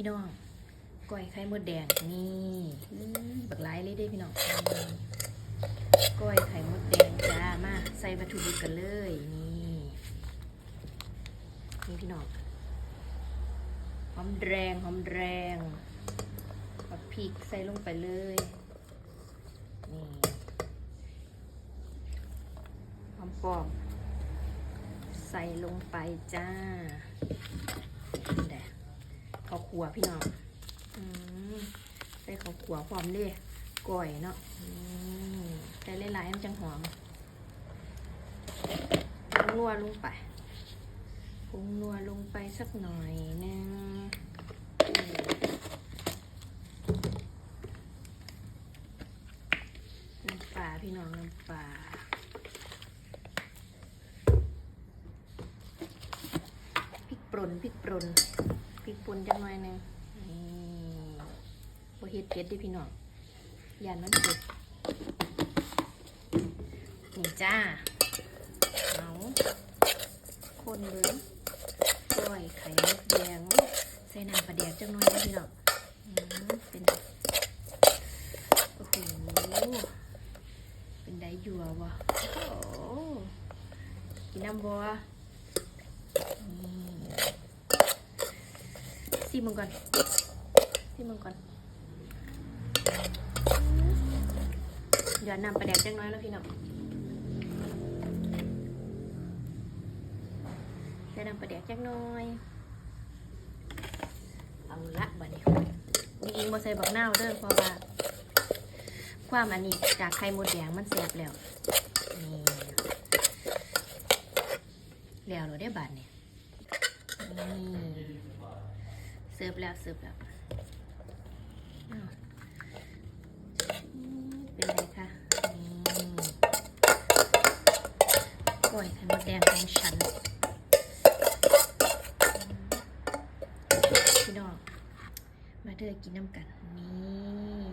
พี่น้องก้อยไข่มดแดงนี่บักหลายเลยเด้พี่น้องก้อยไข่มดแดงจ้ามาใส่วัตถุดิบกันเลยนี่นี่พี่น้องหอมแรงหอมแรงเอาพริกใส่ลงไปเลยนี่หอมปอมใส่ลงไปจ้านี่แหละ ข้าวขัวพี่น้องใส่ข้าวขัวพร้อมเด้ก่อยเนาะอืมใส่หลายๆมันจังหอมปรุงนัวลงไปปรุงนัวลงไปสักหน่อยนึงน้ำปลาพี่น้องน้ำปลาพริกป่นพริกป่น ริกป่นจังหน่อยหนึงนี่บ่เฮ็ดเผ็ดเดิพี่น้องยานมันเผ็ดนี่จ้า เอาคนเบิ้งกล้วยไข่มดแดงใส่น้ำปลาแดกจังหน่อยนะพี่น้องอืมเป็น โอ้โห เป็นไดยัววะโอ้โหกินน้ำบัว ซีมึงก่อนซีมึงก่อนเดี๋ยวนำปลาแดกจังน้อยแล้วพี่น้องใส่น้ำปลาแดกจังน้อย เอาละบัดนี้มีอิงบ่ใส่บักนาวเด้อเพราะว่า ความอันนี้จากไข่มดแดงมันเสียบแล้วนี่แล้วเราได้บาดเนี่ยนี่ เสิร์ฟแล้วเสิร์ฟแล้วอ้าวเป็นไรคะนี่กล้วยไข่มดแดงของฉันพี่น้องมาเด้อกินน้ำกันนี่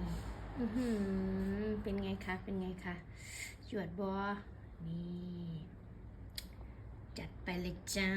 อือหือเป็นไงคะเป็นไงคะจวดบอนี่ จัดไปเลยจ้า